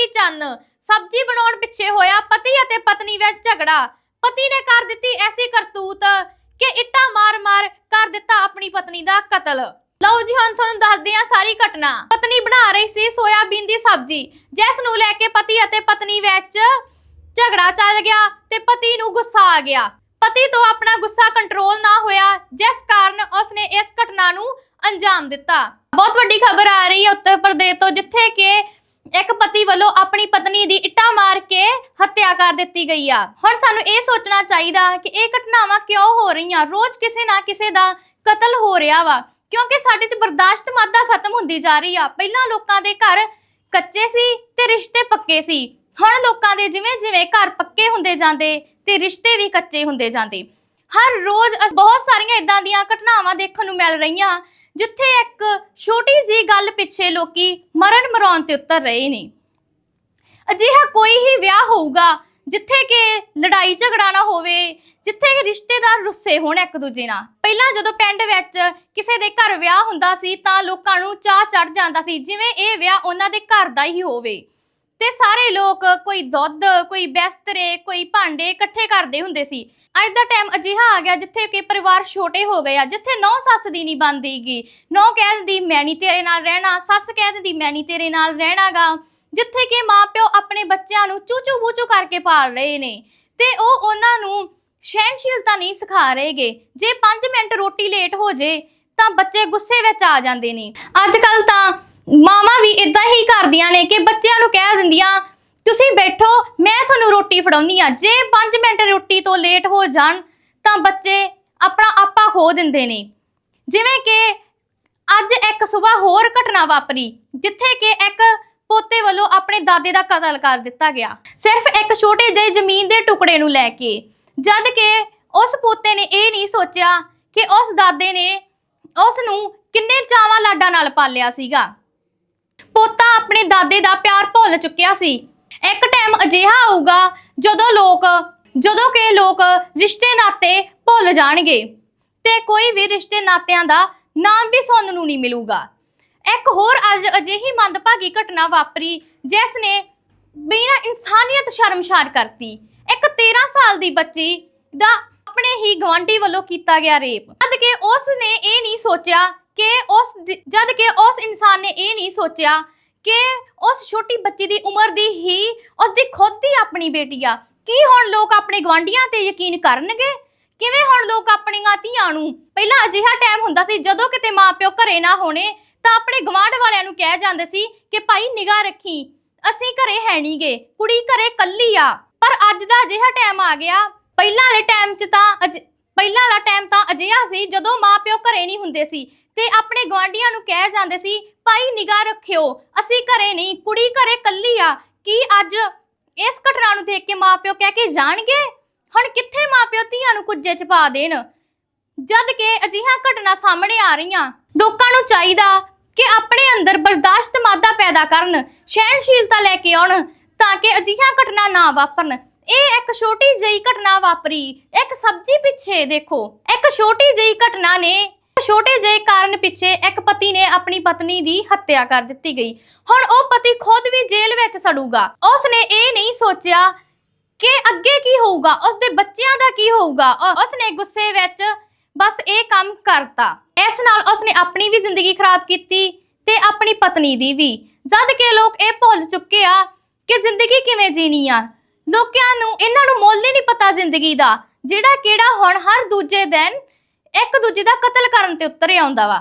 ਹੀ ਚੰਨ। ਸਬਜ਼ੀ ਬਣਾਉਣ ਪਿੱਛੇ ਹੋਇਆ ਪਤੀ ਅਤੇ ਪਤਨੀ ਵਿੱਚ ਝਗੜਾ। ਪਤੀ ਨੇ ਕਰ ਦਿੱਤੀ ਐਸੀ ਕਰਤੂਤ ਕਿ ਇੱਟਾਂ ਮਾਰ-ਮਾਰ ਕਰ ਦਿੱਤਾ ਆਪਣੀ ਪਤਨੀ ਦਾ ਕਤਲ। ਲਓ ਜੀ, ਹੁਣ ਤੁਹਾਨੂੰ ਦੱਸਦੇ ਹਾਂ ਸਾਰੀ ਘਟਨਾ। ਪਤਨੀ ਬਣਾ ਰਹੀ ਸੀ ਸੋਇਆਬੀਨ ਦੀ ਸਬਜ਼ੀ, ਜਿਸ ਨੂੰ ਲੈ ਕੇ ਪਤੀ ਅਤੇ ਪਤਨੀ ਵਿੱਚ ਝਗੜਾ ਚੱਲ ਗਿਆ ਤੇ ਪਤੀ ਨੂੰ ਗੁੱਸਾ ਆ ਗਿਆ। ਪਤੀ ਤੋਂ ਆਪਣਾ ਗੁੱਸਾ ਕੰਟਰੋਲ ਨਾ ਹੋਇਆ, ਜਿਸ ਕਾਰਨ ਉਸਨੇ ਇਸ ਘਟਨਾ ਨੂੰ ਅੰਜਾਮ ਦਿੱਤਾ। ਬਹੁਤ ਵੱਡੀ ਖਬਰ ਆ ਰਹੀ ਹੈ ਉੱਤਰ ਪ੍ਰਦੇਸ਼ ਤੋਂ, ਜਿੱਥੇ ਕਿ ਇੱਕ ਪਤੀ ਵੱਲੋਂ ਆਪਣੀ ਪਤਨੀ ਦੀ ਇੱਟਾਂ ਮਾਰ ਕੇ ਹੱਤਿਆ ਕਰ ਦਿੱਤੀ ਗਈ ਆ। ਹੁਣ ਸਾਨੂੰ ਇਹ ਸੋਚਣਾ ਚਾਹੀਦਾ ਕਿ ਇਹ ਘਟਨਾਵਾਂ ਕਿਉਂ ਹੋ ਰਹੀਆਂ? ਰੋਜ਼ ਕਿਸੇ ਨਾ ਕਿਸੇ ਦਾ ਕਤਲ ਹੋ ਰਿਹਾ ਵਾ। ਕਿਉਂਕਿ ਸਾਡੇ 'ਚ ਬਰਦਾਸ਼ਤ ਮਾਦਾ ਖਤਮ ਹੁੰਦੀ ਜਾ ਰਹੀ ਆ। ਪਹਿਲਾਂ ਲੋਕਾਂ ਦੇ ਘਰ ਕੱਚੇ ਸੀ ਤੇ ਰਿਸ਼ਤੇ ਪੱਕੇ ਸੀ। ਹੁਣ ਲੋਕਾਂ ਦੇ ਜਿਵੇਂ ਜਿਵੇਂ ਘਰ ਪੱਕੇ ਹੁੰਦੇ ਜਾਂਦੇ ਤੇ ਰਿਸ਼ਤੇ ਵੀ ਕੱਚੇ ਹੁੰਦੇ ਜਾਂਦੇ। ਹਰ ਰੋਜ਼ ਬਹੁਤ ਸਾਰੀਆਂ ਇਦਾਂ ਦੀਆਂ ਘਟਨਾਵਾਂ ਦੇਖਣ ਨੂੰ ਮਿਲ ਰਹੀਆਂ। ਜਿੱਥੇ ਇੱਕ ਛੋਟੀ ਜੀ ਗੱਲ ਪਿੱਛੇ ਲੋਕੀ ਮਰਨ ਮਰਾਉਣ ਤੇ ਉਤਰ ਰਹੇ ਨੇ। ਅਜਿਹਾ ਕੋਈ ਹੀ ਵਿਆਹ ਹੋਊਗਾ ਜਿੱਥੇ ਕਿ ਲੜਾਈ ਝਗੜਾ ਨਾ ਹੋਵੇ, ਜਿੱਥੇ ਕਿ ਰਿਸ਼ਤੇਦਾਰ ਰੁੱਸੇ ਹੋਣ ਇੱਕ ਦੂਜੇ ਨਾਲ। ਪਹਿਲਾਂ ਜਦੋਂ ਪਿੰਡ ਵਿੱਚ ਕਿਸੇ ਦੇ ਘਰ ਵਿਆਹ ਹੁੰਦਾ ਸੀ ਤਾਂ ਲੋਕਾਂ ਨੂੰ ਚਾਹ ਚੜ ਜਾਂਦਾ ਸੀ, ਜਿਵੇਂ ਇਹ ਵਿਆਹ ਉਹਨਾਂ ਦੇ ਘਰ ਦਾ ਹੀ ਹੋਵੇ। ਤੇ ਸਾਰੇ ਲੋਕ ਕੋਈ ਦੁੱਧ, ਕੋਈ ਬਿਸਤਰੇ, ਕੋਈ ਭਾਂਡੇ ਇਕੱਠੇ ਕਰਦੇ ਹੁੰਦੇ ਸੀ। ਅੱਜ ਦਾ ਟਾਈਮ ਅਜਿਹਾ ਆ ਗਿਆ ਜਿੱਥੇ ਕਿ ਪਰਿਵਾਰ ਛੋਟੇ ਹੋ ਗਏ ਆ, ਜਿੱਥੇ ਨੌ ਸੱਸ ਦੀ ਨਹੀਂ ਬਣਦੀਗੀ ਨੌ ਕਹਿ ਦਿੰਦੀ, ਮੈਂ ਤੇਰੇ ਨਾਲ ਰਹਿਣਾ। ਸੱਸ ਕਹਿ ਦਿੰਦੀ, ਮੈਂ ਤੇਰੇ ਨਾਲ ਰਹਿਣਾਗਾ। ਜਿੱਥੇ ਕਿ ਮਾਪਿਓ ਆਪਣੇ ਬੱਚਿਆਂ ਨੂੰ ਚੂਚੂ ਬੂਚੂ ਕਰਕੇ ਪਾਲ ਰਹੇ ਨੇ। ਤੇ ਉਹ ਉਹਨਾਂ ਨੂੰ ਸਹਿਣਸ਼ੀਲਤਾ ਨਹੀਂ ਸਿਖਾ ਰਹੇਗੇ। ਜੇ 5 ਮਿੰਟ ਰੋਟੀ ਲੇਟ ਹੋ ਜੇ, ਤਾਂ ਬੱਚੇ ਗੁੱਸੇ ਵਿੱਚ ਆ ਜਾਂਦੇ ਨੇ। ਅੱਜ ਕੱਲ ਤਾਂ ਮਾਵਾਂ ਵੀ ਇਦਾਂ ਹੀ ਕਰਦੀਆਂ ਨੇ ਕਿ ਬੱਚਿਆਂ ਨੂੰ ਕਹਿ ਦਿੰਦੀਆਂ, ਤੁਸੀਂ ਬੈਠੋ, ਮੈਂ ਤੁਹਾਨੂੰ ਰੋਟੀ ਫੜਾਉਣੀ ਆ। ਜੇ 5 ਮਿੰਟ ਰੋਟੀ ਤੋਂ ਲੇਟ ਹੋ ਜਾਣ, ਤਾਂ ਬੱਚੇ ਆਪਣਾ ਆਪਾ ਖੋ ਦਿੰਦੇ ਨੇ। ਜਿਵੇਂ ਕਿ ਅੱਜ ਇੱਕ ਸਵੇਰ ਹੋਰ ਘਟਨਾ ਵਾਪਰੀ, ਜਿੱਥੇ ਕਿ ਇੱਕ ਪੋਤੇ ਵੱਲੋਂ ਆਪਣੇ ਦਾਦੇ ਦਾ ਕਤਲ ਕਰ ਦਿੱਤਾ ਗਿਆ। ਸਿਰਫ ਇੱਕ ਛੋਟੇ ਜਿਹੇ ਜ਼ਮੀਨ ਦੇ ਟੁਕੜੇ ਨੂੰ ਲੈ ਕੇ, ਜਦ ਕਿ ਉਸ ਪੋਤੇ ਨੇ ਇਹ ਨਹੀਂ ਸੋਚਿਆ ਕਿ ਉਸ ਦਾਦੇ ਨੇ ਉਸ ਨੂੰ ਕਿੰਨੇ ਚਾਵਾਂ ਲਾਡਾਂ ਨਾਲ ਪਾਲਿਆ ਸੀਗਾ। ਪੋਤਾ ਆਪਣੇ ਦਾਦੇ ਦਾ ਪਿਆਰ ਭੁੱਲ ਚੁੱਕਿਆ ਸੀ। ਇੱਕ ਟਾਈਮ ਅਜਿਹਾ ਆਊਗਾ ਜਦੋਂ ਲੋਕ ਜਦੋਂ ਕਿ ਲੋਕ ਰਿਸ਼ਤੇ ਨਾਤੇ ਭੁੱਲ ਜਾਣਗੇ ਤੇ ਕੋਈ ਵੀ ਰਿਸ਼ਤੇ ਨਾਤਿਆਂ ਦਾ ਨਾਮ ਵੀ ਸੁਣਨ ਨੂੰ ਨਹੀਂ ਮਿਲੂਗਾ। ਇੱਕ ਹੋਰ ਅੱਜ ਅਜਿਹੀ ਮੰਦਭਾਗੀ ਘਟਨਾ ਵਾਪਰੀ ਜਿਸ ਨੇ ਬਿਨਾਂ ਇਨਸਾਨੀਅਤ ਸ਼ਰਮਸ਼ਾਰ ਕਰਤੀ। ਇੱਕ 13 ਸਾਲ ਦੀ ਬੱਚੀ ਦਾ ਆਪਣੇ ਹੀ ਗਵਾਂਢੀ ਵੱਲੋਂ ਕੀਤਾ ਗਿਆ ਰੇਪ। ਜਦ ਕਿ ਉਸ ਨੇ ਇਹ ਨਹੀਂ ਸੋਚਿਆ ਕਿ ਉਸ ਦੀ- ਜਦ ਕਿ ਉਸ ਇਨਸਾਨ ਨੇ ਇਹ ਨਹੀਂ ਸੋਚਿਆ ਕਿ ਉਸ ਛੋਟੀ ਬੱਚੀ ਦੀ ਉਮਰ ਦੀ ਹੀ ਉਸ ਦੀ ਖੁਦ ਦੀ ਆਪਣੀ ਬੇਟੀ ਆ। ਕੀ ਹੁਣ ਲੋਕ ਆਪਣੇ ਗਵਾਂਢੀਆਂ ਤੇ ਯਕੀਨ ਕਰਨਗੇ? ਕਿਵੇਂ ਹੁਣ ਲੋਕ ਆਪਣੀਆਂ ਧੀਆਂ ਨੂੰ? ਪਹਿਲਾਂ ਅਜਿਹਾ ਟਾਈਮ ਹੁੰਦਾ ਸੀ ਜਦੋਂ ਕਿਤੇ ਮਾਪਿਓ ਘਰੇ ਨਾ ਹੋਣੇ, ਤਾਂ ਆਪਣੇ ਗਵਾਂਢ ਵਾਲਿਆਂ ਨੂੰ ਕਹਿ ਜਾਂਦੇ ਸੀ ਕਿ ਭਾਈ ਨਿਗਾਹ ਰੱਖੀ, ਅਸੀਂ ਘਰੇ ਹੈ ਨਹੀਂਗੇ ਕੁੜੀ ਘਰੇ ਕੱਲੀ ਆ। ਪਰ ਅੱਜ ਦਾ ਅਜਿਹਾ ਟਾਈਮ ਆ ਗਿਆ। ਪਹਿਲਾਂ ਵਾਲੇ ਟਾਈਮ 'ਚ ਤਾਂ ਅਜ- ਪਹਿਲਾਂ ਵਾਲਾ ਟਾਈਮ ਤਾਂ ਅਜਿਹਾ ਸੀ ਜਦੋਂ ਮਾਪਿਓ ਘਰੇ ਨਹੀਂ ਹੁੰਦੇ ਸੀ। ਤੇ ਆਪਣੇ ਗਵਾਂਢੀਆਂ ਨੂੰ ਕਹਿ ਜਾਂਦੇ ਸੀ, ਭਾਈ, ਨਿਗਾਹ ਰੱਖਿਓ, ਅਸੀਂ ਘਰੇ ਨਹੀਂ, ਕੁੜੀ ਘਰੇ ਕੱਲੀ ਆ। ਕੀ ਅੱਜ ਇਸ ਘਟਨਾ ਨੂੰ ਦੇਖ ਕੇ ਮਾਪਿਓ ਕਹਿ ਕੇ ਜਾਣਗੇ? ਹੁਣ ਕਿੱਥੇ ਮਾਪਿਓ ਧੀਆਂ ਨੂੰ ਕੁੱਜੇ 'ਚ ਪਾ ਦੇਣ? ਜਦ ਕਿ ਅਜਿਹਾ ਘਟਨਾ ਸਾਹਮਣੇ ਆ ਰਹੀਆਂ, ਲੋਕਾਂ ਨੂੰ ਚਾਹੀਦਾ ਕਿ ਆਪਣੇ ਅੰਦਰ ਬਰਦਾਸ਼ਤ ਮਾਦਾ ਪੈਦਾ ਕਰਨ, ਸਹਿਣਸ਼ੀਲਤਾ ਲੈ ਕੇ ਆਉਣ, ਤਾਂ ਕਿ ਅਜਿਹੀਆਂ ਘਟਨਾ ਨਾ ਵਾਪਰਨ। ਇਹ ਇੱਕ ਛੋਟੀ ਜਿਹੀ ਘਟਨਾ ਵਾਪਰੀ। ਇੱਕ ਸਬਜ਼ੀ ਪਿੱਛੇ ਦੇਖੋ। ਇੱਕ ਛੋਟੀ ਜਿਹੀ ਘਟਨਾ ਨੇ ਛੋਟੇ ਜਿਹੇ ਕਾਰਨ ਪਿੱਛੇ ਇੱਕ ਪਤੀ ਨੇ ਆਪਣੀ ਪਤਨੀ ਦੀ ਹੱਤਿਆ ਕਰ ਦਿੱਤੀ ਗਈ। ਹੁਣ ਉਹ ਪਤੀ ਖੁਦ ਵੀ ਜੇਲ੍ਹ ਵਿੱਚ ਸੜੂਗਾ। ਉਸ ਨੇ ਇਹ ਨਹੀਂ ਸੋਚਿਆ ਕਿ ਅੱਗੇ ਕੀ ਹੋਊਗਾ ਉਸ ਦੇ ਬੱਚਿਆਂ ਦਾ ਕੀ ਹੋਊਗਾ। ਉਸ ਨੇ ਗੁੱਸੇ ਵਿੱਚ ਬਸ ਇਹ ਕੰਮ ਕਰਤਾ। ਇਸ ਨਾਲ ਉਸ ਨੇ ਆਪਣੀ ਵੀ ਜ਼ਿੰਦਗੀ ਖਰਾਬ ਕੀਤੀ ਤੇ ਆਪਣੀ ਪਤਨੀ ਦੀ ਵੀ। ਜਦ ਕਿ ਲੋਕ ਇਹ ਭੁੱਲ ਚੁੱਕੇ ਆ ਕਿ ਜ਼ਿੰਦਗੀ ਕਿਵੇਂ ਜੀਣੀ ਆ। ਲੋਕਾਂ ਨੂੰ ਇਹਨਾਂ ਨੂੰ ਮੁੱਲ ਹੀ ਨਹੀਂ ਪਤਾ ਜ਼ਿੰਦਗੀ ਦਾ, ਜਿਹੜਾ ਕਿਹੜਾ ਹੁਣ ਹਰ ਦੂਜੇ ਦਿਨ ਇੱਕ ਦੂਜੇ ਦਾ ਕਤਲ ਕਰਨ ਤੇ ਉਤਰ ਆਉਂਦਾ ਵਾ।